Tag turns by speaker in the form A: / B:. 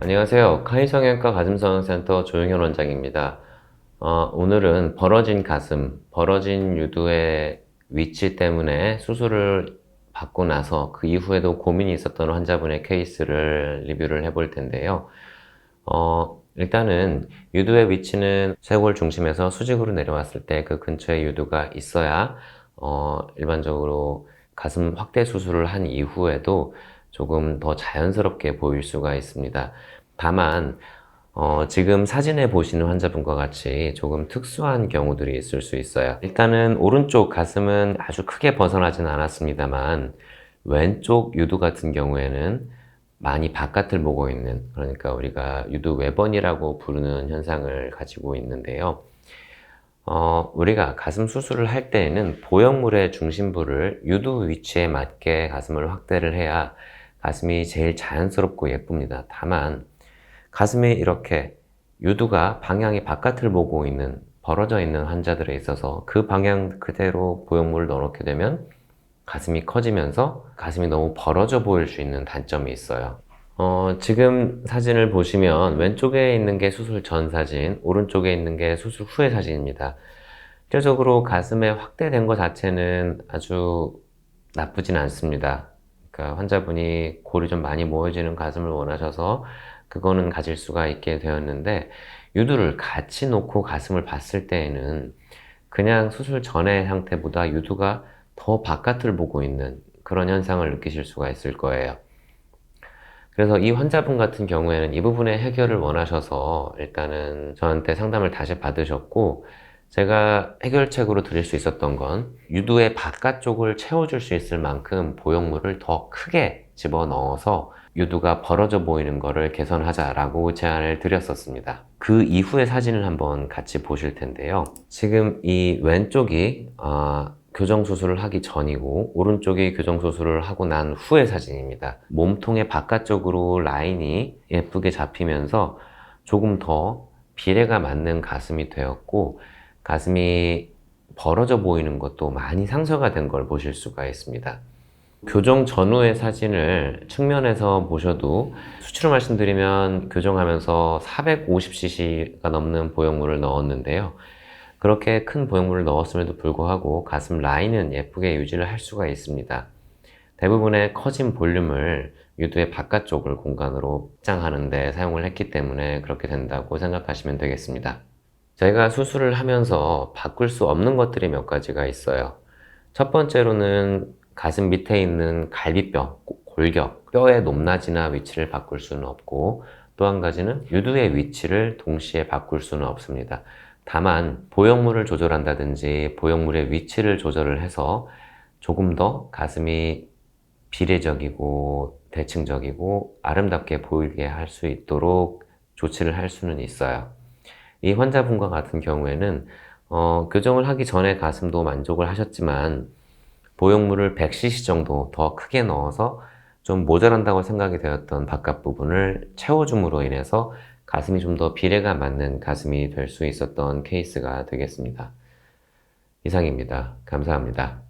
A: 안녕하세요. 카이성형과 가슴성형센터 조용현 원장입니다. 어, 오늘은 벌어진 가슴, 벌어진 유두의 위치 때문에 수술을 받고 나서 그 이후에도 고민이 있었던 환자분의 케이스를 리뷰를 해볼 텐데요. 어, 일단은 유두의 위치는 쇄골 중심에서 수직으로 내려왔을 때 그 근처에 유두가 있어야 어, 일반적으로 가슴 확대 수술을 한 이후에도 조금 더 자연스럽게 보일 수가 있습니다. 다만 어, 지금 사진에 보시는 환자분과 같이 조금 특수한 경우들이 있을 수 있어요. 일단은 오른쪽 가슴은 아주 크게 벗어나진 않았습니다만 왼쪽 유두 같은 경우에는 많이 바깥을 보고 있는 그러니까 우리가 유두 외번이라고 부르는 현상을 가지고 있는데요. 어, 우리가 가슴 수술을 할 때에는 보형물의 중심부를 유두 위치에 맞게 가슴을 확대를 해야 가슴이 제일 자연스럽고 예쁩니다. 다만 가슴이 이렇게 유두가 방향이 바깥을 보고 있는 벌어져 있는 환자들에 있어서 그 방향 그대로 보형물을 넣어놓게 되면 가슴이 커지면서 가슴이 너무 벌어져 보일 수 있는 단점이 있어요. 어, 지금 사진을 보시면 왼쪽에 있는 게 수술 전 사진, 오른쪽에 있는 게 수술 후의 사진입니다. 실제적으로 가슴에 확대된 것 자체는 아주 나쁘진 않습니다. 그러니까 환자분이 골이 좀 많이 모여지는 가슴을 원하셔서 그거는 가질 수가 있게 되었는데 유두를 같이 놓고 가슴을 봤을 때에는 그냥 수술 전의 상태보다 유두가 더 바깥을 보고 있는 그런 현상을 느끼실 수가 있을 거예요. 그래서 이 환자분 같은 경우에는 이 부분의 해결을 원하셔서 일단은 저한테 상담을 다시 받으셨고 제가 해결책으로 드릴 수 있었던 건 유두의 바깥쪽을 채워줄 수 있을 만큼 보형물을 더 크게 집어넣어서 유두가 벌어져 보이는 것을 개선하자라고 제안을 드렸었습니다. 그 이후의 사진을 한번 같이 보실 텐데요. 지금 이 왼쪽이 아, 교정 수술을 하기 전이고 오른쪽이 교정 수술을 하고 난 후의 사진입니다. 몸통의 바깥쪽으로 라인이 예쁘게 잡히면서 조금 더 비례가 맞는 가슴이 되었고 가슴이 벌어져 보이는 것도 많이 상쇄가 된 걸 보실 수가 있습니다. 교정 전후의 사진을 측면에서 보셔도 수치로 말씀드리면 교정하면서 450cc가 넘는 보형물을 넣었는데요. 그렇게 큰 보형물을 넣었음에도 불구하고 가슴 라인은 예쁘게 유지를 할 수가 있습니다. 대부분의 커진 볼륨을 유두의 바깥쪽을 공간으로 확장하는 데 사용을 했기 때문에 그렇게 된다고 생각하시면 되겠습니다. 제가 수술을 하면서 바꿀 수 없는 것들이 몇 가지가 있어요. 첫 번째로는 가슴 밑에 있는 갈비뼈, 골격, 뼈의 높낮이나 위치를 바꿀 수는 없고 또 한 가지는 유두의 위치를 동시에 바꿀 수는 없습니다. 다만 보형물을 조절한다든지 보형물의 위치를 조절을 해서 조금 더 가슴이 비례적이고 대칭적이고 아름답게 보이게 할 수 있도록 조치를 할 수는 있어요. 이 환자분과 같은 경우에는 어, 교정을 하기 전에 가슴도 만족을 하셨지만 보형물을 100cc 정도 더 크게 넣어서 좀 모자란다고 생각이 되었던 바깥 부분을 채워줌으로 인해서 가슴이 좀 더 비례가 맞는 가슴이 될 수 있었던 케이스가 되겠습니다. 이상입니다. 감사합니다.